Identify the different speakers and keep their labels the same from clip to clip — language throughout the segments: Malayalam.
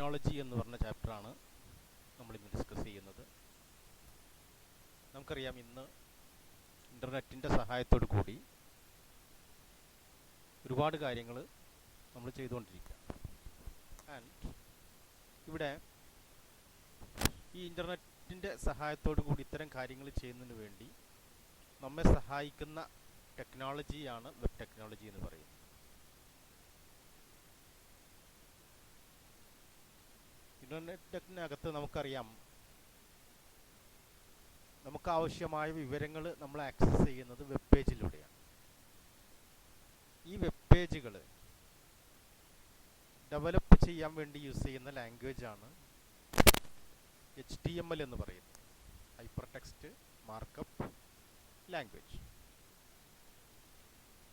Speaker 1: ടെക്നോളജി എന്ന് പറഞ്ഞ ചാപ്റ്ററാണ് നമ്മൾ ഇന്ന് ഡിസ്കസ് ചെയ്യുന്നത്. നമുക്കറിയാം ഇന്ന് ഇന്റർനെറ്റിന്റെ സഹായത്തോടു കൂടി ഒരുപാട് കാര്യങ്ങൾ നമ്മൾ ചെയ്തുകൊണ്ടിരിക്കുക. ആൻഡ് ഇവിടെ ഈ ഇന്റർനെറ്റിന്റെ സഹായത്തോടു കൂടി ഇത്തരം കാര്യങ്ങൾ ചെയ്യുന്നതിന് വേണ്ടി നമ്മെ സഹായിക്കുന്ന ടെക്നോളജിയാണ് വെബ് ടെക്നോളജി എന്ന് പറയുന്നത്. ഇന്റർനെറ്റിനകത്ത് നമുക്കറിയാം. നമുക്ക് ആവശ്യമായ വിവരങ്ങൾ നമ്മൾ ആക്സസ് ചെയ്യുന്നത് വെബ് പേജിലൂടെയാണ് ഈ വെബ് പേജുകൾ ഡെവലപ്പ് ചെയ്യാൻ വേണ്ടി യൂസ് ചെയ്യുന്ന ലാംഗ്വേജ് ആണ് എച്ച് ടി എം എൽ എന്ന് പറയുന്നത്. Hyper text markup language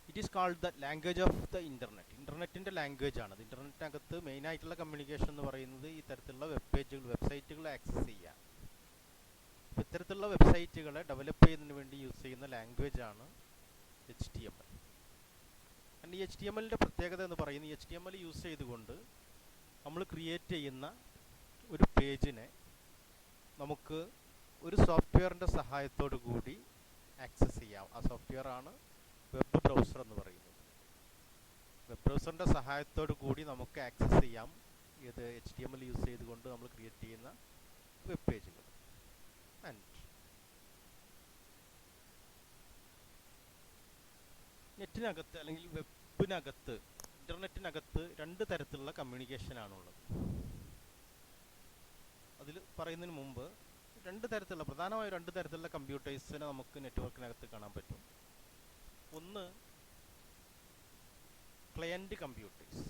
Speaker 1: it is called the language of the internet ഇന്റർനെറ്റിന്റെ ലാംഗ്വേജ് ആണ്. ഇന്റർനെറ്റിനകത്ത് മെയിൻ ആയിട്ടുള്ള കമ്മ്യൂണിക്കേഷൻ എന്ന് പറയുന്നത് ഈ തരത്തിലുള്ള വെബ് പേജുകൾ വെബ്സൈറ്റുകൾ ആക്സസ് ചെയ്യുക അപ്പോൾ ഇത്തരത്തിലുള്ള വെബ്സൈറ്റുകളെ ഡെവലപ്പ് ചെയ്യുന്നതിന് വേണ്ടി യൂസ് ചെയ്യുന്ന ലാംഗ്വേജ് ആണ് H T M L and ഈ എച്ച് ടി എം എല്ലിന്റെ പ്രത്യേകത എന്ന് പറയുന്നത് H T M L use ചെയ്തുകൊണ്ട് നമ്മൾ ക്രിയേറ്റ് ചെയ്യുന്ന ഒരു പേജിനെ നമുക്ക് ഒരു സോഫ്റ്റ്വെയറിന്റെ സഹായത്തോടു കൂടി ആക്സസ് ചെയ്യാം. ആ സോഫ്റ്റ്വെയർ ആണ് വെബ് ബ്രൗസർ എന്ന് പറയുന്നത്. വെബ് ബ്രൗസറിന്റെ സഹായത്തോടു കൂടി നമുക്ക് ആക്സസ് ചെയ്യാം. ഇത് H D M L use ചെയ്തുകൊണ്ട് നമ്മൾ ക്രിയേറ്റ് ചെയ്യുന്ന വെബ് പേജുകൾ ആൻഡ് നെറ്റിനകത്ത് അല്ലെങ്കിൽ വെബിനകത്ത് ഇന്റർനെറ്റിനകത്ത് രണ്ട് തരത്തിലുള്ള കമ്മ്യൂണിക്കേഷനാണുള്ളത് അതിൽ പറയുന്നതിന് മുമ്പ് രണ്ട് തരത്തിലുള്ള പ്രധാനമായും രണ്ട് തരത്തിലുള്ള കമ്പ്യൂട്ടേഴ്സിനെ നമുക്ക് നെറ്റ്വർക്കിനകത്ത് കാണാൻ പറ്റും. ഒന്ന് ക്ലയന്റ് കമ്പ്യൂട്ടേഴ്സ്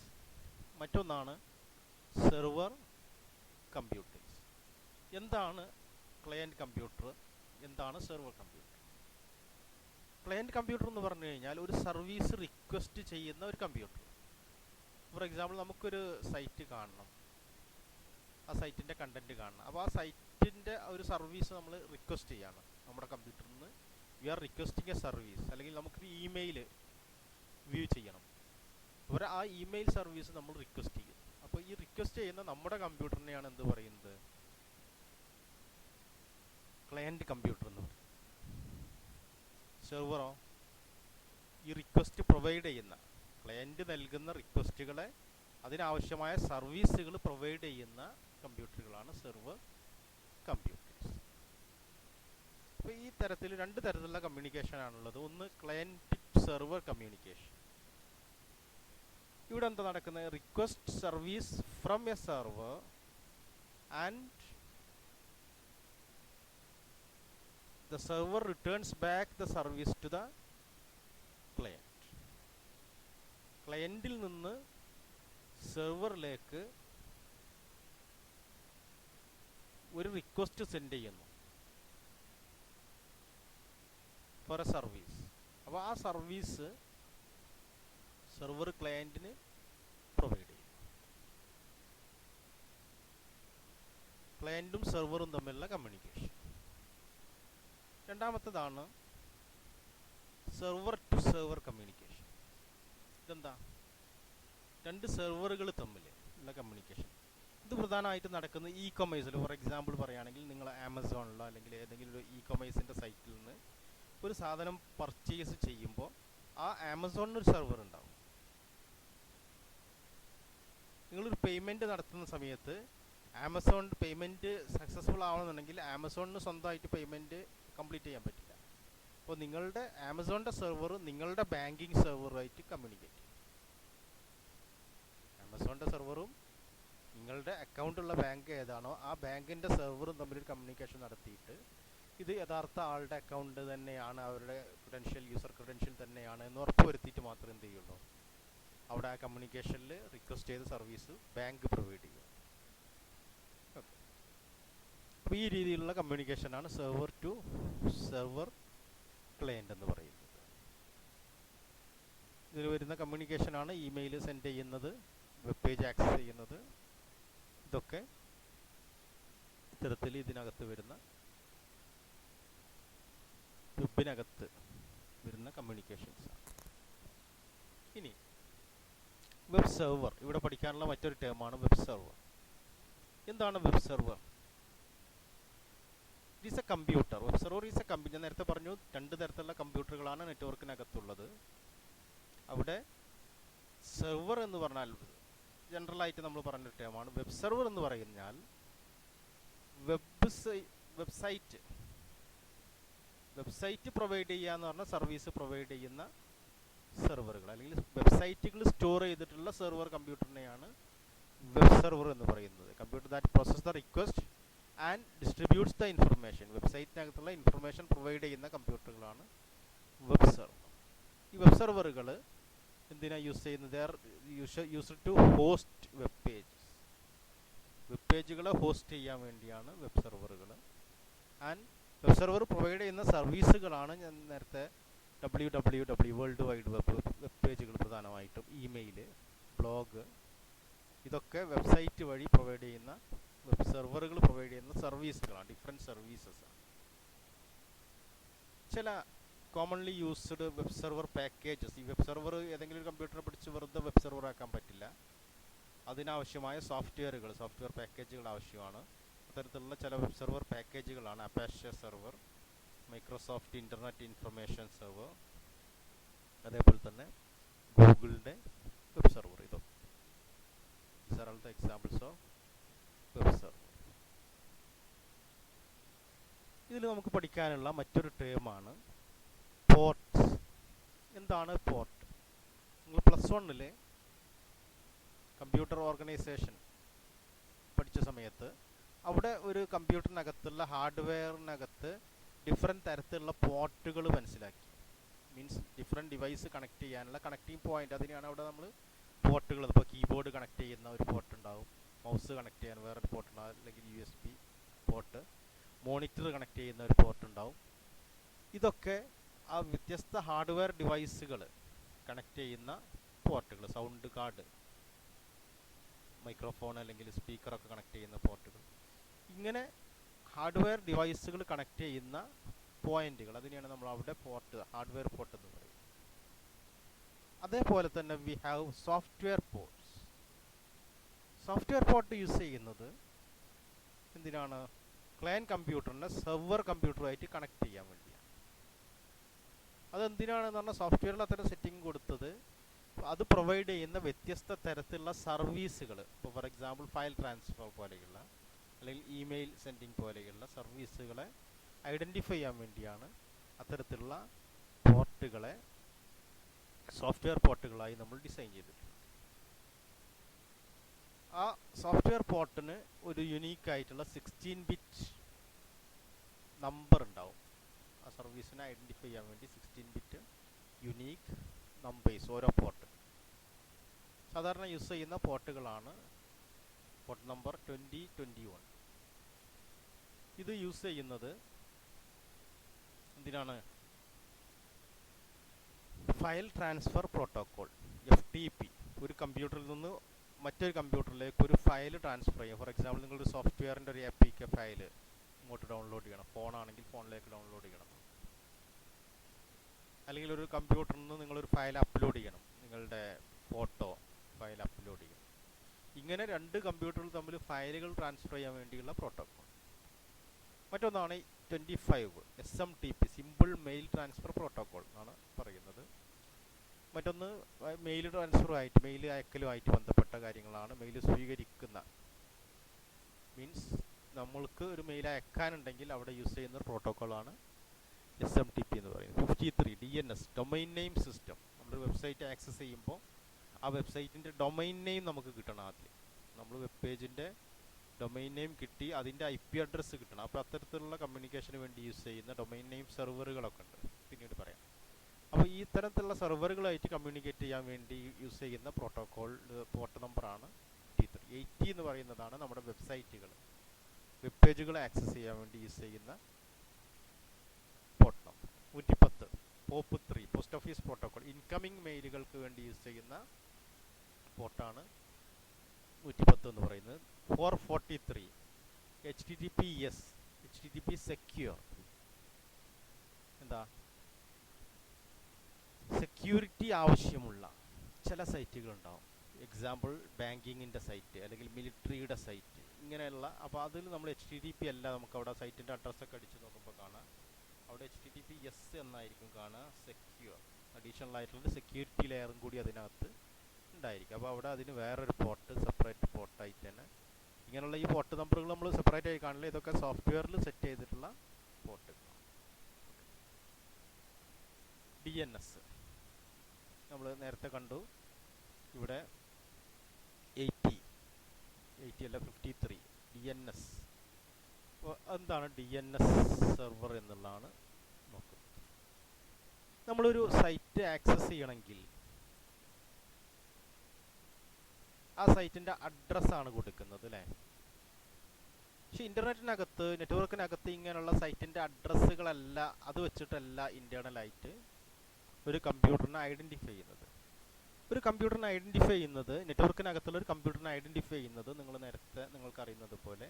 Speaker 1: മറ്റൊന്നാണ് സെർവർ കമ്പ്യൂട്ടേഴ്സ് എന്താണ് ക്ലയന്റ് കമ്പ്യൂട്ടർ എന്താണ് സെർവർ കമ്പ്യൂട്ടർ ക്ലയന്റ് കമ്പ്യൂട്ടർ എന്ന് പറഞ്ഞു കഴിഞ്ഞാൽ ഒരു സർവീസ് റിക്വസ്റ്റ് ചെയ്യുന്ന ഒരു കമ്പ്യൂട്ടർ ഫോർ എക്സാമ്പിൾ നമുക്കൊരു സൈറ്റ് കാണണം. ആ സൈറ്റിന്റെ കണ്ടന്റ് കാണണം. അപ്പോൾ ആ സൈറ്റിന്റെ ഒരു സർവീസ് നമ്മൾ റിക്വസ്റ്റ് ചെയ്യാണ് നമ്മുടെ കമ്പ്യൂട്ടറിൽ നിന്ന് we are requesting a service അല്ലെങ്കിൽ നമുക്കൊരു ഇമെയിൽ വ്യൂ ചെയ്യണം. അപ്പോൾ ആ ഇമെയിൽ സർവീസ് നമ്മൾ റിക്വസ്റ്റ് ചെയ്യും. അപ്പോൾ ഈ റിക്വസ്റ്റ് ചെയ്യുന്ന നമ്മുടെ കമ്പ്യൂട്ടറിനെയാണ് എന്ത് പറയുന്നത്? ക്ലയന്റ് കമ്പ്യൂട്ടർ എന്ന് പറയും. സെർവറോ ഈ റിക്വസ്റ്റ് പ്രൊവൈഡ് ചെയ്യുന്ന ക്ലയന്റ് നൽകുന്ന റിക്വസ്റ്റുകളെ അതിനാവശ്യമായ സർവീസുകൾ പ്രൊവൈഡ് ചെയ്യുന്ന കമ്പ്യൂട്ടറുകളാണ് സെർവർ കമ്പ്യൂട്ടേഴ്സ് അപ്പോൾ ഈ തരത്തിൽ രണ്ട് തരത്തിലുള്ള കമ്മ്യൂണിക്കേഷൻ ആണുള്ളത്. ഒന്ന് ക്ലയന്റ് സെർവർ കമ്മ്യൂണിക്കേഷൻ ഇവിടെ എന്താ നടക്കുന്നത് request service from a server and the server returns back the service to the client. ക്ലയന്റിൽ നിന്ന് സെർവറിലേക്ക് ഒരു റിക്വസ്റ്റ് സെൻഡ് ചെയ്യുന്നു. ഫോർ എ സർവീസ് അപ്പോൾ ആ സർവീസ് സെർവർ ക്ലയന്റിന് പ്രൊവൈഡ് ചെയ്യും. ക്ലയന്റും സെർവറും തമ്മിലുള്ള കമ്മ്യൂണിക്കേഷൻ രണ്ടാമത്തതാണ് സെർവർ ടു സെർവർ കമ്മ്യൂണിക്കേഷൻ ഇതെന്താ? രണ്ട് സെർവറുകൾ തമ്മിൽ ഉള്ള കമ്മ്യൂണിക്കേഷൻ ഇത് പ്രധാനമായിട്ട് നടക്കുന്നത് ഇ കൊമേഴ്സിൽ ഫോർ എക്സാമ്പിൾ പറയുകയാണെങ്കിൽ നിങ്ങൾ ആമസോണിലോ അല്ലെങ്കിൽ ഏതെങ്കിലും ഒരു ഇ കൊമേഴ്സിന്റെ സൈറ്റിൽ നിന്ന് ഒരു സാധനം പർച്ചേസ് ചെയ്യുമ്പോൾ ആ ആമസോണിന് ഒരു സെർവർ ഉണ്ടാവും. നിങ്ങളൊരു പേയ്മെന്റ് നടത്തുന്ന സമയത്ത് ആമസോൺ പേയ്മെന്റ് സക്സസ്ഫുൾ ആവണമെന്നുണ്ടെങ്കിൽ ആമസോണിന് സ്വന്തമായിട്ട് പേയ്മെന്റ് കംപ്ലീറ്റ് ചെയ്യാൻ പറ്റില്ല. അപ്പോൾ നിങ്ങളുടെ ആമസോണിന്റെ സെർവർ നിങ്ങളുടെ ബാങ്കിങ് സെർവറുമായിട്ട് കമ്മ്യൂണിക്കേറ്റ് ആമസോണിന്റെ സെർവറും നിങ്ങളുടെ അക്കൗണ്ടുള്ള ബാങ്ക് ഏതാണോ ആ ബാങ്കിന്റെ സെർവറും തമ്മിലൊരു കമ്മ്യൂണിക്കേഷൻ നടത്തിയിട്ട് ഇത് യഥാർത്ഥ ആളുടെ അക്കൗണ്ട് തന്നെയാണ് അവരുടെ ക്രിഡൻഷ്യൽ യൂസർ ക്രിഡൻഷ്യൽ തന്നെയാണ് എന്ന് ഉറപ്പുവരുത്തിയിട്ട് മാത്രമേ എന്ത് ചെയ്യുള്ളൂ അവിടെ ആ കമ്മ്യൂണിക്കേഷനിൽ റിക്വസ്റ്റ് ചെയ്ത സർവീസ് ബാങ്ക് പ്രൊവൈഡ് ചെയ്യും അപ്പോൾ ഈ രീതിയിലുള്ള കമ്മ്യൂണിക്കേഷനാണ് സെർവർ ടു സെർവർ ക്ലയന്റ് എന്ന് പറയുന്നത്. ഇതിൽ വരുന്ന കമ്മ്യൂണിക്കേഷനാണ് ഇമെയിൽ സെൻഡ് ചെയ്യുന്നത് വെബ് പേജ് ആക്സസ് ചെയ്യുന്നത് ഇതൊക്കെ ഇത്തരത്തിൽ ഇതിനകത്ത് വരുന്ന വെബിനകത്ത് വരുന്ന കമ്മ്യൂണിക്കേഷൻസ് ഇനി വെബ് സെർവർ ഇവിടെ പഠിക്കാനുള്ള മറ്റൊരു ടേമാണ് വെബ് സെർവർ എന്താണ് web server it is a computer web server is a computer ഞാൻ നേരത്തെ പറഞ്ഞു രണ്ട് തരത്തിലുള്ള കമ്പ്യൂട്ടറുകളാണ് നെറ്റ്വർക്കിനകത്തുള്ളത്. അവിടെ സെർവർ എന്ന് പറഞ്ഞാൽ ജനറലായിട്ട് നമ്മൾ പറഞ്ഞ ടേമാണ് വെബ് സെർവർ എന്ന് പറഞ്ഞാൽ വെബ് വെബ്സൈറ്റ് വെബ്സൈറ്റ് പ്രൊവൈഡ് ചെയ്യുക എന്ന് പറഞ്ഞാൽ സർവീസ് പ്രൊവൈഡ് ചെയ്യുന്ന സെർവറുകൾ. അല്ലെങ്കിൽ വെബ്സൈറ്റുകൾ സ്റ്റോർ ചെയ്തിട്ടുള്ള സെർവർ കമ്പ്യൂട്ടറിനെയാണ് വെബ് സെർവർ എന്ന് പറയുന്നത്. Computer that process the request and distributes the information വെബ്സൈറ്റിനകത്തുള്ള information provide ചെയ്യുന്ന കമ്പ്യൂട്ടറുകളാണ് വെബ് സെർവർ. ഈ വെബ് സെർവറുകൾ എന്തിനാണ് യൂസ് ചെയ്യുന്നത്? Use to host web pages web പേജുകളെ host ചെയ്യാൻ വേണ്ടിയാണ് വെബ് സെർവറുകൾ. ആൻഡ് വെബ് സെർവർ പ്രൊവൈഡ് ചെയ്യുന്ന സർവീസുകളാണ് ഞാൻ നേരത്തെ W W W world wide web web പേജുകൾ പ്രധാനമായിട്ടും ഇമെയിൽ ബ്ലോഗ് ഇതൊക്കെ വെബ്സൈറ്റ് വഴി പ്രൊവൈഡ് ചെയ്യുന്ന വെബ് സെർവറുകൾ പ്രൊവൈഡ് ചെയ്യുന്ന സർവീസുകളാണ് ഡിഫറെന്റ് സർവീസസ് ചില commonly used web server packages ഈ വെബ് സെർവർ ഏതെങ്കിലും ഒരു കമ്പ്യൂട്ടറിനെ പിടിച്ച് വെറുതെ വെബ് സെർവർ ആക്കാൻ പറ്റില്ല. അതിനാവശ്യമായ സോഫ്റ്റ്വെയറുകൾ സോഫ്റ്റ്വെയർ പാക്കേജുകൾ ആവശ്യമാണ്. അത്തരത്തിലുള്ള ചില web server പാക്കേജുകളാണ് Apache server Microsoft internet information server അതേപോലെ തന്നെ ഗൂഗിളിന്റെ വെബ് സെർവർ ഇതോ These examples of web server. ഇതിൽ നമുക്ക് പഠിക്കാനുള്ള മറ്റൊരു ടേമാണ് പോർട്ട് എന്താണ് പോർട്ട് നിങ്ങൾ പ്ലസ് വണ്ണിലെ കമ്പ്യൂട്ടർ ഓർഗനൈസേഷൻ പഠിച്ച സമയത്ത് അവിടെ ഒരു കമ്പ്യൂട്ടറിനകത്തുള്ള ഹാർഡ്വെയറിനകത്ത് ഡിഫറെന്റ് തരത്തിലുള്ള പോർട്ടുകൾ മനസ്സിലാക്കി. മീൻസ് ഡിഫറെന്റ് ഡിവൈസ് കണക്ട് ചെയ്യാനുള്ള കണക്റ്റിംഗ് പോയിന്റ് അതിനെയാണ് അവിടെ നമ്മൾ പോർട്ടുകൾ ഇപ്പോൾ കീബോർഡ് കണക്ട് ചെയ്യുന്ന ഒരു പോർട്ട് ഉണ്ടാവും. മൗസ് കണക്ട് ചെയ്യാൻ വേറൊരു പോർട്ട് ഉണ്ടാവും. അല്ലെങ്കിൽ U S B port. Monitor connect ചെയ്യുന്ന ഒരു പോർട്ട് ഉണ്ടാവും. ഇതൊക്കെ ആ വ്യത്യസ്ത ഹാർഡ്വെയർ ഡിവൈസുകൾ കണക്ട് ചെയ്യുന്ന പോർട്ടുകൾ സൗണ്ട് കാർഡ് മൈക്രോഫോൺ അല്ലെങ്കിൽ സ്പീക്കറൊക്കെ കണക്ട് ചെയ്യുന്ന പോർട്ടുകൾ. ഇങ്ങനെ ഹാർഡ്വെയർ ഡിവൈസുകൾ കണക്ട് ചെയ്യുന്ന പോയിന്റുകൾ. അതിനെയാണ് നമ്മൾ അവിടെ പോർട്ട് ഹാർഡ്വെയർ പോർട്ട് എന്ന് പറയുന്നത് അതേപോലെ തന്നെ we have software ports software port use ചെയ്യുന്നത് എന്തിനാണ്? ക്ലയൻ കമ്പ്യൂട്ടറിനെ സെർവർ കമ്പ്യൂട്ടറുമായിട്ട് കണക്ട് ചെയ്യാൻ വേണ്ടിയാണ്. അതെന്തിനാണെന്ന് പറഞ്ഞാൽ സോഫ്റ്റ്വെയറിൽ അത്തരം സെറ്റിംഗ് കൊടുത്തത്? അത് പ്രൊവൈഡ് ചെയ്യുന്ന വ്യത്യസ്ത തരത്തിലുള്ള സർവീസുകൾ ഇപ്പോൾ ഫോർ എക്സാമ്പിൾ ഫയൽ ട്രാൻസ്ഫർ പോലെയുള്ള അല്ലെങ്കിൽ ഇമെയിൽ സെൻഡിങ് പോലെയുള്ള സർവീസുകളെ ഐഡന്റിഫൈ ചെയ്യാൻ വേണ്ടിയാണ് അത്തരത്തിലുള്ള പോർട്ടുകളെ സോഫ്റ്റ്വെയർ പോർട്ടുകളായി നമ്മൾ ഡിസൈൻ ചെയ്തിട്ടുണ്ട് ആ സോഫ്റ്റ്വെയർ പോർട്ടിന് ഒരു യുണീക്ക് ആയിട്ടുള്ള സിക്സ്റ്റീൻ ബിറ്റ് നമ്പർ ഉണ്ടാവും. ആ സർവീസിനെ ഐഡന്റിഫൈ ചെയ്യാൻ വേണ്ടി സിക്സ്റ്റീൻ ബിറ്റ് യുണീക്ക് നമ്പേഴ്സ് ഓരോ പോർട്ട്. സാധാരണ യൂസ് ചെയ്യുന്ന പോർട്ടുകളാണ് port number twenty twenty one ഇത് യൂസ് ചെയ്യുന്നത് എന്തിനാണ്? File transfer protocol F T P ഒരു കമ്പ്യൂട്ടറിൽ നിന്ന് മറ്റൊരു കമ്പ്യൂട്ടറിലേക്ക് ഒരു ഫയൽ ട്രാൻസ്ഫർ ചെയ്യുക ഫോർ എക്സാമ്പിൾ നിങ്ങളൊരു സോഫ്റ്റ്വെയറിന്റെ ഒരു എ കെ ഫയൽ ഇങ്ങോട്ട് ഡൗൺലോഡ് ചെയ്യണം. ഫോണാണെങ്കിൽ ഫോണിലേക്ക് ഡൗൺലോഡ് ചെയ്യണം. അല്ലെങ്കിൽ ഒരു കമ്പ്യൂട്ടറിൽ നിന്ന് നിങ്ങളൊരു ഫയൽ അപ്ലോഡ് ചെയ്യണം. നിങ്ങളുടെ ഫോട്ടോ ഫയൽ അപ്ലോഡ് ചെയ്യണം. ഇങ്ങനെ രണ്ട് കമ്പ്യൂട്ടറുകൾ തമ്മിൽ ഫയലുകൾ ട്രാൻസ്ഫർ ചെയ്യാൻ വേണ്ടിയുള്ള പ്രോട്ടോക്കോൾ മറ്റൊന്നാണ് twenty five S M T P simple mail transfer protocol എന്നാണ് പറയുന്നത്. മറ്റൊന്ന് മെയിൽ ട്രാൻസ്ഫറുമായിട്ട് മെയിൽ അയക്കലുമായിട്ട് ബന്ധപ്പെട്ട കാര്യങ്ങളാണ്. മെയിൽ സ്വീകരിക്കുന്ന മീൻസ് നമ്മൾക്ക് ഒരു മെയിൽ അയക്കാനുണ്ടെങ്കിൽ അവിടെ യൂസ് ചെയ്യുന്ന പ്രോട്ടോക്കോളാണ് എസ് എം ടി പി എന്ന് പറയുന്നത്. Fifty three D N S domain name system നമ്മൾ വെബ്സൈറ്റ് ആക്സസ് ചെയ്യുമ്പോൾ ആ വെബ്സൈറ്റിന്റെ ഡൊമൈൻ നെയിം നമുക്ക് കിട്ടണം ആദ്യം. നമ്മൾ വെബ് പേജിന്റെ ഡൊമൈൻ നെയിം കിട്ടി അതിന്റെ ഐ പി അഡ്രസ്സ് കിട്ടണം. അപ്പോൾ അത്തരത്തിലുള്ള കമ്മ്യൂണിക്കേഷന് വേണ്ടി യൂസ് ചെയ്യുന്ന ഡൊമൈൻ നെയിം സെർവറുകളൊക്കെ ഉണ്ട്. പിന്നീട് പറയാം. അപ്പോൾ ഈ തരത്തിലുള്ള സെർവറുകളായിട്ട് കമ്മ്യൂണിക്കേറ്റ് ചെയ്യാൻ വേണ്ടി യൂസ് ചെയ്യുന്ന പ്രോട്ടോകോൾ പോർട്ട് നമ്പറാണ് ടി ത്രീ എയ്റ്റി എന്ന് പറയുന്നതാണ് നമ്മുടെ വെബ്സൈറ്റുകൾ വെബ് പേജുകൾ ആക്സസ് ചെയ്യാൻ വേണ്ടി യൂസ് ചെയ്യുന്ന പോർട്ട് നമ്പർ നൂറ്റിപ്പത്ത്. POP three post office protocol incoming മെയിലുകൾക്ക് വേണ്ടി യൂസ് ചെയ്യുന്ന പോർട്ടാണ് നൂറ്റിപ്പത്ത് എന്ന് പറയുന്നത്. Four forty three H T T P S H T T P secure എന്താ? സെക്യൂരിറ്റി ആവശ്യമുള്ള ചില സൈറ്റുകൾ ഉണ്ടാവും എക്സാമ്പിൾ ബാങ്കിങ്ങിന്റെ സൈറ്റ് അല്ലെങ്കിൽ മിലിറ്ററിയുടെ സൈറ്റ് ഇങ്ങനെയുള്ള അപ്പോൾ അതിൽ നമ്മൾ എച്ച് ടി ടി പി അല്ല നമുക്ക് അവിടെ സൈറ്റിന്റെ അഡ്രസ്സൊക്കെ അടിച്ച് നോക്കുമ്പോൾ കാണാം. അവിടെ H T T P S എന്നായിരിക്കും കാണുക. സെക്യൂർ അഡീഷണൽ ആയിട്ടുള്ള സെക്യൂരിറ്റി ലെയറും കൂടി അതിനകത്ത് ഉണ്ടായിരിക്കും. അപ്പോൾ അവിടെ അതിന് വേറൊരു പോർട്ട് സെപ്പറേറ്റ് പോർട്ടായിട്ട് തന്നെ. ഇങ്ങനെയുള്ള ഈ പോർട്ട് നമ്പറുകൾ നമ്മൾ സെപ്പറേറ്റ് ആയി കാണില്ല. ഇതൊക്കെ സോഫ്റ്റ്വെയറിൽ സെറ്റ് ചെയ്തിട്ടുള്ള പോർട്ട് ഡി എൻ എസ് നമ്മൾ നേരത്തെ കണ്ടു. ഇവിടെ എയ്റ്റി എയ്റ്റി അല്ല fifty three D N S എന്താണ് ഡി എൻ എസ് സെർവർ എന്നുള്ളതാണ് നോക്കുന്നത്. നമ്മളൊരു സൈറ്റ് ആക്സസ് ചെയ്യണമെങ്കിൽ ആ സൈറ്റിന്റെ അഡ്രസ്സാണ് കൊടുക്കുന്നത് അല്ലേ പക്ഷെ ഇന്റർനെറ്റിനകത്ത് നെറ്റ്വർക്കിനകത്ത് ഇങ്ങനെയുള്ള സൈറ്റിന്റെ അഡ്രസ്സുകളല്ല അത് വെച്ചിട്ടല്ല ഇന്റേർണലായിട്ട് ഒരു കമ്പ്യൂട്ടറിനെ ഐഡന്റിഫൈ ചെയ്യുന്നത്. ഒരു കമ്പ്യൂട്ടറിനെ ഐഡന്റിഫൈ ചെയ്യുന്നത് നെറ്റ്വർക്കിനകത്തുള്ള ഒരു കമ്പ്യൂട്ടറിനെ ഐഡന്റിഫൈ ചെയ്യുന്നത് നിങ്ങൾ നേരത്തെ നിങ്ങൾക്ക് അറിയുന്നത് പോലെ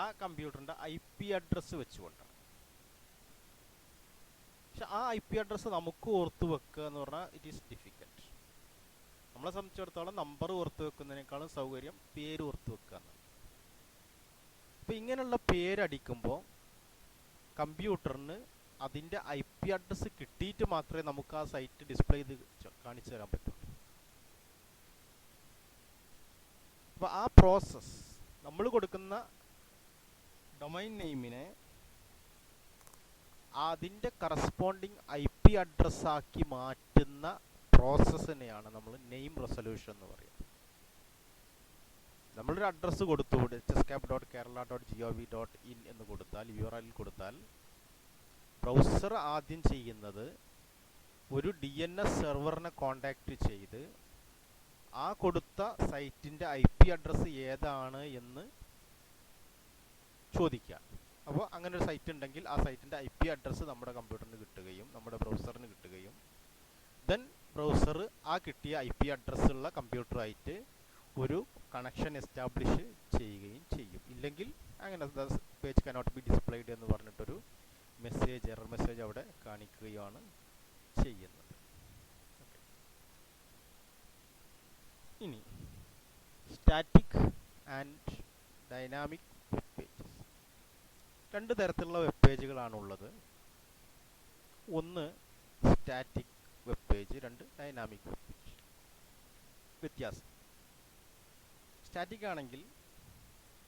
Speaker 1: ആ കമ്പ്യൂട്ടറിന്റെ ഐ പി അഡ്രസ്സ് വെച്ചുകൊണ്ടാണ്. പക്ഷെ ആ ഐ പി അഡ്രസ്സ് നമുക്ക് ഓർത്ത് വെക്കുക എന്ന് പറഞ്ഞാൽ ഇറ്റ് ഈസ് ഡിഫിക്കൽട്ട് നമ്മളെ സംബന്ധിച്ചിടത്തോളം നമ്പർ ഓർത്ത് വെക്കുന്നതിനേക്കാളും സൗകര്യം പേര് ഓർത്ത് വെക്കുക അപ്പം ഇങ്ങനെയുള്ള പേരടിക്കുമ്പോൾ കമ്പ്യൂട്ടറിന് അതിന്റെ ഐ പി അഡ്രസ്സ് കിട്ടിയിട്ട് മാത്രമേ നമുക്ക് ആ സൈറ്റ് ഡിസ്പ്ലേ ചെയ്ത് കാണിച്ചു തരാൻ പറ്റുള്ളൂ അപ്പോൾ ആ പ്രോസസ്സ് നമ്മൾ കൊടുക്കുന്ന ഡൊമൈൻ നെയിമിനെ അതിന്റെ കറസ്പോണ്ടിങ് ഐ പി അഡ്രസ്സാക്കി മാറ്റുന്ന പ്രോസസ്സിനെയാണ് നമ്മൾ നെയിം റെസൊല്യൂഷൻ എന്ന് പറയുന്നത്. നമ്മളൊരു അഡ്രസ്സ് കൊടുത്തു ചെസ്കാപ്പ് dot Kerala dot G O V dot in എന്ന് കൊടുത്താൽ യു ആർ എൽ കൊടുത്താൽ ബ്രൗസർ ആദ്യം ചെയ്യുന്നത് ഒരു ഡി എൻ എസ് സെർവറിനെ കോണ്ടാക്റ്റ് ചെയ്ത് ആ കൊടുത്ത സൈറ്റിന്റെ ഐ പി അഡ്രസ്സ് ഏതാണ് എന്ന് ചോദിക്കുക. അപ്പോൾ അങ്ങനെ ഒരു സൈറ്റ് ഉണ്ടെങ്കിൽ ആ സൈറ്റിന്റെ ഐ പി അഡ്രസ്സ് നമ്മുടെ കമ്പ്യൂട്ടറിന് കിട്ടുകയും നമ്മുടെ ബ്രൗസറിന് കിട്ടുകയും. ദെൻ ബ്രൗസർ ആ കിട്ടിയ ഐ പി അഡ്രസ്സുള്ള കമ്പ്യൂട്ടറായിട്ട് ഒരു കണക്ഷൻ എസ്റ്റാബ്ലിഷ് ചെയ്യുകയും ചെയ്യും. ഇല്ലെങ്കിൽ അങ്ങനെ പേജ് കനോട്ട് ബി ഡിസ്പ്ലേഡ് എന്ന് പറഞ്ഞിട്ടൊരു മെസ്സേജ് എറർ മെസ്സേജ് അവിടെ കാണിക്കുകയാണ് ചെയ്യുന്നത്. ഇനി static and dynamic web pages രണ്ട് തരത്തിലുള്ള വെബ് പേജുകളാണുള്ളത് ഒന്ന് സ്റ്റാറ്റിക് രണ്ട് ഡൈനാമിക് വ്യത്യാസം. സ്റ്റാറ്റിക് ആണെങ്കിൽ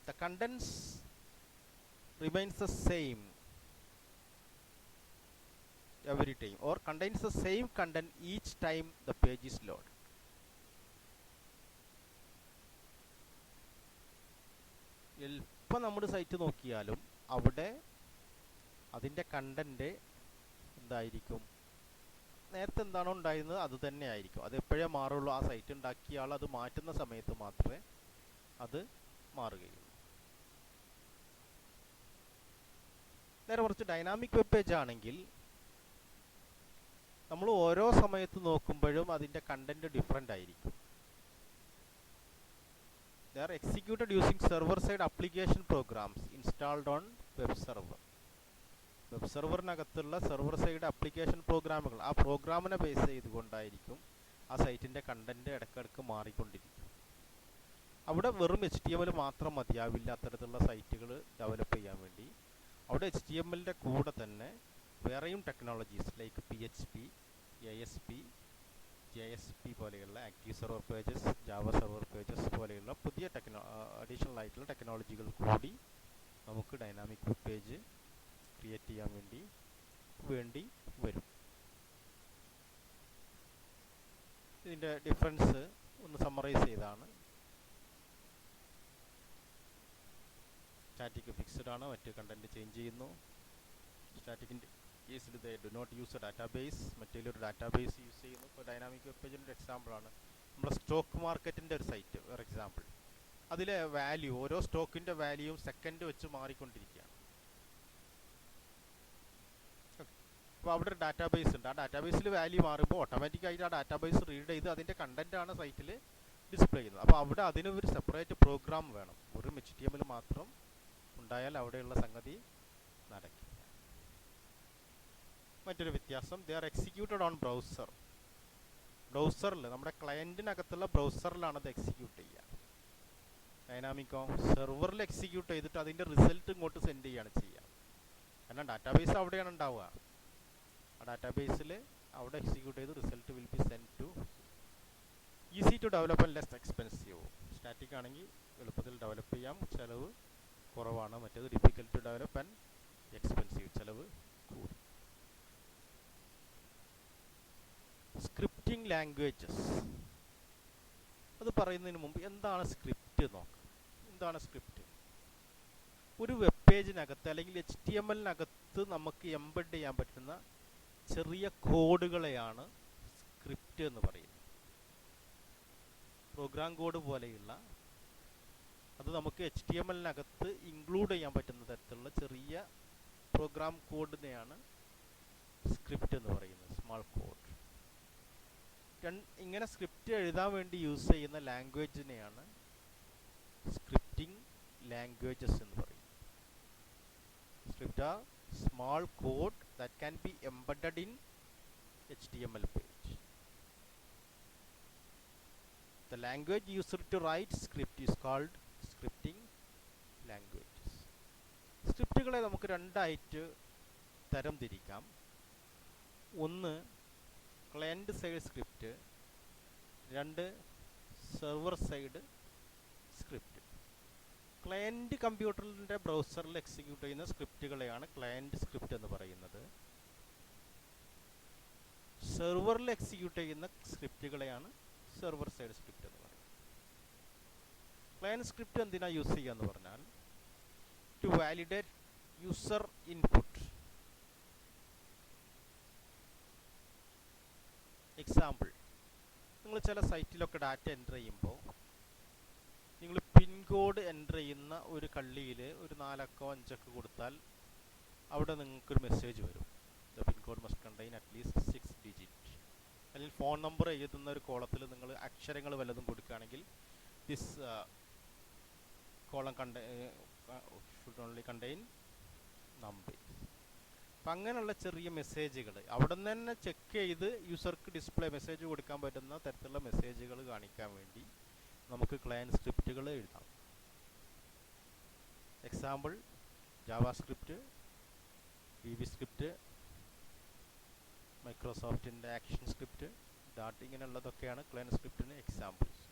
Speaker 1: the contents remains the same every time or contains the same content each time the page is load എപ്പം നമ്മുടെ സൈറ്റ് നോക്കിയാലും അവിടെ അതിന്റെ കണ്ടന്റ് എന്തായിരിക്കും? നേരത്തെ എന്താണോ ഉണ്ടായിരുന്നത്? അത് തന്നെ ആയിരിക്കും. അത് എപ്പോഴേ മാറുള്ളൂ? ആ സൈറ്റ് ഉണ്ടാക്കിയ ആൾ അത് മാറ്റുന്ന സമയത്ത് മാത്രമേ അത് മാറുകയുള്ളൂ. നേരെ കുറച്ച് ഡൈനാമിക് വെബ് പേജ് ആണെങ്കിൽ നമ്മൾ ഓരോ സമയത്ത് നോക്കുമ്പോഴും അതിന്റെ കണ്ടന്റ് ഡിഫറെന്റ് ആയിരിക്കും. They're executed using server side application programs installed on web server web സെർവറിനകത്തുള്ള server side application പ്രോഗ്രാമുകൾ ആ പ്രോഗ്രാമിനെ ബേസ് ചെയ്തുകൊണ്ടായിരിക്കും ആ സൈറ്റിന്റെ കണ്ടന്റ് ഇടയ്ക്കിടയ്ക്ക് മാറിക്കൊണ്ടിരിക്കും. അവിടെ വെറും എച്ച് ടി എം എൽ മാത്രം മതിയാവില്ല അത്തരത്തിലുള്ള സൈറ്റുകൾ ഡെവലപ്പ് ചെയ്യാൻ വേണ്ടി. അവിടെ എച്ച് ടി എം എല്ലിന്റെ കൂടെ തന്നെ വേറെയും technologies like P H P A S P J S P പോലെയുള്ള active server pages Java server pages പോലെയുള്ള പുതിയ ടെക്നോ അഡീഷണൽ ആയിട്ടുള്ള ടെക്നോളജികൾ കൂടി നമുക്ക് ഡൈനാമിക് വെബ് പേജ് ക്രിയേറ്റ് ചെയ്യാൻ വേണ്ടി വേണ്ടി വരും. ഇതിന്റെ ഡിഫറൻസ് ഒന്ന് സമ്മറൈസ് ചെയ്താണ്. സ്റ്റാറ്റിക് ഫിക്സ്ഡ് ആണ് മറ്റ് കണ്ടന്റ് ചേഞ്ച് ചെയ്യുന്നു. സ്റ്റാറ്റിക്കിന്റെ കേസിൽ ഇത് ഡു നോട്ട് യൂസ് ഡാറ്റാബേസ് മറ്റേലൊരു ഡാറ്റാബേസ് യൂസ് ചെയ്യുന്നു. ഇപ്പോൾ ഡൈനാമിക് വെബ് പേജിന്റെ എക്സാമ്പിളാണ് നമ്മുടെ സ്റ്റോക്ക് മാർക്കറ്റിന്റെ ഒരു സൈറ്റ് ഫോർ എക്സാമ്പിൾ അതിലെ വാല്യൂ ഓരോ സ്റ്റോക്കിന്റെ വാല്യൂവും സെക്കൻഡ് വെച്ച് മാറിക്കൊണ്ടിരിക്കുകയാണ്. അപ്പോൾ അവിടെ ഒരു ഡാറ്റാബേസ് ഉണ്ട്. ആ ഡാറ്റാബേസിൽ വാല്യൂ മാറുമ്പോൾ ഓട്ടോമാറ്റിക്കായിട്ട് ആ ഡാറ്റാബേസ് റീഡ് ചെയ്ത് അതിന്റെ കണ്ടന്റാണ് സൈറ്റിൽ ഡിസ്പ്ലേ ചെയ്യുന്നത്. അപ്പോൾ അവിടെ അതിന് ഒരു സെപ്പറേറ്റ് പ്രോഗ്രാം വേണം. ഒരു എച്ച് ടി എമ്മിൽ മാത്രം ഉണ്ടായാൽ അവിടെയുള്ള സംഗതി നടക്കില്ല. മറ്റൊരു വ്യത്യാസം they are executed on browser ബ്രൗസറിൽ നമ്മുടെ ക്ലയന്റിനകത്തുള്ള ബ്രൗസറിലാണ് അത് എക്സിക്യൂട്ട് ചെയ്യുക. ഡൈനാമിക്കോ സെർവറിൽ എക്സിക്യൂട്ട് ചെയ്തിട്ട് അതിന്റെ റിസൾട്ട് ഇങ്ങോട്ട് സെൻഡ് ചെയ്യുകയാണ് ചെയ്യുക. കാരണം ഡാറ്റാബേസ് അവിടെയാണ് ഉണ്ടാവുക. ഡാറ്റാബേസിൽ അവിടെ എക്സിക്യൂട്ട് ചെയ്ത് result will be send to easy to develop and less expensive static ആണെങ്കിൽ എളുപ്പത്തിൽ ഡെവലപ്പ് ചെയ്യാം. ചിലവ് കുറവാണ്. മറ്റേത് difficult to develop and expensive ചിലവ് കൂടും. സ്ക്രിപ്റ്റിംഗ് ലാംഗ്വേജസ് അത് പറയുന്നതിന് മുമ്പ് എന്താണ് സ്ക്രിപ്റ്റ് നോക്കാം. എന്താണ് സ്ക്രിപ്റ്റ് ഒരു വെബ് പേജിനകത്ത് അല്ലെങ്കിൽ എച്ച് ടി എം എല്ലിനകത്ത് നമുക്ക് എംബഡ് ചെയ്യാൻ പറ്റുന്ന ചെറിയ കോഡുകളെയാണ് സ്ക്രിപ്റ്റ് എന്ന് പറയുന്നത്. പ്രോഗ്രാം കോഡ് പോലെയുള്ള അത് നമുക്ക് എച്ച് ടി എം എല്ലിനകത്ത് ഇൻക്ലൂഡ് ചെയ്യാൻ പറ്റുന്ന തരത്തിലുള്ള ചെറിയ പ്രോഗ്രാം കോഡിനെയാണ് സ്ക്രിപ്റ്റ് എന്ന് പറയുന്നത് സ്മാൾ കോഡ് ഇങ്ങനെ സ്ക്രിപ്റ്റ് എഴുതാൻ വേണ്ടി യൂസ് ചെയ്യുന്ന ലാംഗ്വേജിനെയാണ് സ്ക്രിപ്റ്റിംഗ് ലാംഗ്വേജസ് എന്ന് പറയുന്നത്. Script are small code embedded in H T M L page the language used to write script is called scripting languages സ്ക്രിപ്റ്റുകളെ നമുക്ക് രണ്ടായിട്ട് തരം തിരിക്കാം ഒന്ന് ക്ലയന്റ് സൈഡ് സ്ക്രിപ്റ്റ് രണ്ട് സെർവർ സൈഡ് സ്ക്രിപ്റ്റ് ക്ലയന്റ് കമ്പ്യൂട്ടറിന്റെ ബ്രൗസറിൽ എക്സിക്യൂട്ട് ചെയ്യുന്ന സ്ക്രിപ്റ്റുകളെയാണ് ക്ലയന്റ് സ്ക്രിപ്റ്റ് എന്ന് പറയുന്നത്. സെർവറിൽ എക്സിക്യൂട്ട് ചെയ്യുന്ന സ്ക്രിപ്റ്റുകളെയാണ് സെർവർ സൈഡ് സ്ക്രിപ്റ്റ് എന്ന് പറയുന്നത്. ക്ലയന്റ് സ്ക്രിപ്റ്റ് എന്തിനാ യൂസ് ചെയ്യുക എന്ന് പറഞ്ഞാൽ to validate user input example നിങ്ങൾ ചില സൈറ്റിലൊക്കെ ഡാറ്റ എന്റർ ചെയ്യുമ്പോൾ പിൻകോഡ് എന്റർ ചെയ്യുന്ന ഒരു കള്ളിയിൽ ഒരു നാലക്കോ അഞ്ചക്കോ കൊടുത്താൽ അവിടെ നിങ്ങൾക്കൊരു മെസ്സേജ് വരും. The pin code must contain at least six digit അല്ലെങ്കിൽ ഫോൺ നമ്പർ എഴുതുന്ന ഒരു കോളത്തിൽ നിങ്ങൾ അക്ഷരങ്ങൾ വല്ലതും കൊടുക്കുകയാണെങ്കിൽ ദിസ് കോളം കണ്ട ഷുഡ് ഓൺലി കണ്ടെയ്ൻ നമ്പർ അപ്പം അങ്ങനെയുള്ള ചെറിയ മെസ്സേജുകൾ അവിടെ നിന്ന് തന്നെ ചെക്ക് ചെയ്ത് യൂസർക്ക് ഡിസ്പ്ലേ മെസ്സേജ് കൊടുക്കാൻ പറ്റുന്ന തരത്തിലുള്ള മെസ്സേജുകൾ കാണിക്കാൻ വേണ്ടി നമുക്ക് ക്ലയന്റ് സ്ക്രിപ്റ്റുകൾ എഴുതാം. Example JavaScript V V script മൈക്രോസോഫ്റ്റിന്റെ action script dot ഇങ്ങനെയുള്ളതൊക്കെയാണ് ക്ലയന്റ് സ്ക്രിപ്റ്റിന് എക്സാമ്പിൾസ്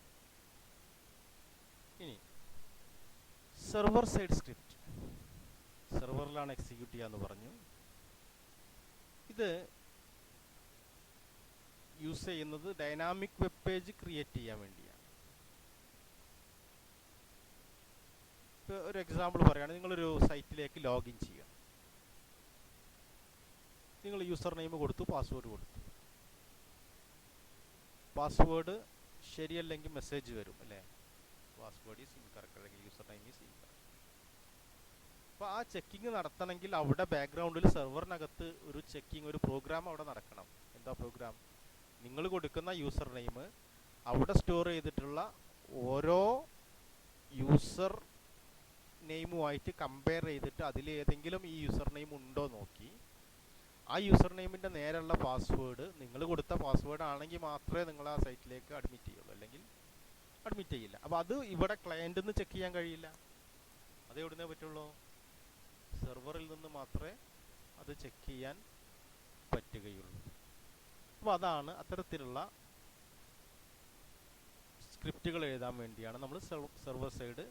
Speaker 1: ഇനി സെർവർ സൈഡ് സ്ക്രിപ്റ്റ് സെർവറിലാണ് എക്സിക്യൂട്ട് ചെയ്യാന്ന് പറഞ്ഞു. ഇത് യൂസ് ചെയ്യുന്നത് ഡൈനാമിക് വെബ് പേജ് ക്രിയേറ്റ് ചെയ്യാൻ വേണ്ടിയാണ് ഒരു എക്സാമ്പിൾ പറയുകയാണെങ്കിൽ നിങ്ങളൊരു സൈറ്റിലേക്ക് ലോഗിൻ ചെയ്യുക നിങ്ങൾ യൂസർ നെയിം കൊടുത്തു പാസ്വേഡ് കൊടുത്തു. പാസ്വേഡ് ശരിയല്ലെങ്കിൽ മെസ്സേജ് വരും അല്ലേ? പാസ്വേഡ് ഈസ് ഇൻകറക്റ്റ് അല്ലെങ്കിൽ യൂസർ നെയിം ഈസ് ഇൻകറക്റ്റ് അപ്പോൾ ആ ചെക്കിങ് നടത്തണമെങ്കിൽ അവിടെ ബാക്ക്ഗ്രൗണ്ടിൽ സെർവറിനകത്ത് ഒരു ചെക്കിങ് ഒരു പ്രോഗ്രാം അവിടെ നടക്കണം. എന്താ പ്രോഗ്രാം നിങ്ങൾ കൊടുക്കുന്ന യൂസർ നെയിം അവിടെ സ്റ്റോർ ചെയ്തിട്ടുള്ള ഓരോ യൂസർ നെയിമുമായിട്ട് കമ്പയർ ചെയ്തിട്ട് അതിൽ ഏതെങ്കിലും ഈ യൂസർ നെയിം ഉണ്ടോ നോക്കി. ആ യൂസർ നെയിമിന്റെ നേരെയുള്ള പാസ്വേഡ് നിങ്ങൾ കൊടുത്ത പാസ്വേഡ് ആണെങ്കിൽ മാത്രമേ നിങ്ങൾ ആ സൈറ്റിലേക്ക് അഡ്മിറ്റ് ചെയ്യുള്ളൂ. അല്ലെങ്കിൽ അഡ്മിറ്റ് ചെയ്യില്ല. അപ്പോൾ അത് ഇവിടെ ക്ലയന്റിൽ നിന്ന് ചെക്ക് ചെയ്യാൻ കഴിയില്ല. അത് എവിടുന്നേ പറ്റുള്ളൂ? സെർവറിൽ നിന്ന് മാത്രമേ അത് ചെക്ക് ചെയ്യാൻ പറ്റുകയുള്ളൂ. അപ്പോൾ അതാണ് അത്തരത്തിലുള്ള സ്ക്രിപ്റ്റുകൾ എഴുതാൻ വേണ്ടിയാണ് നമ്മൾ server side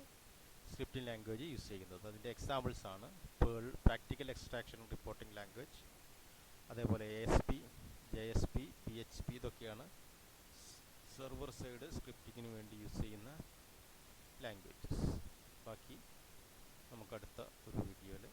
Speaker 1: scripting language use ചെയ്യുന്നത്. അതിന്റെ എക്സാമ്പിൾസ് ആണ്. Perl practical extraction reporting language അതേപോലെ A S P J S P P H P ഇതൊക്കെയാണ് സെർവർ സൈഡ് സ്ക്രിപ്റ്റിങ്ങിന് വേണ്ടി യൂസ് ചെയ്യുന്ന ലാംഗ്വേജസ് ബാക്കി നമുക്ക് അടുത്ത ഒരു വീഡിയോയിൽ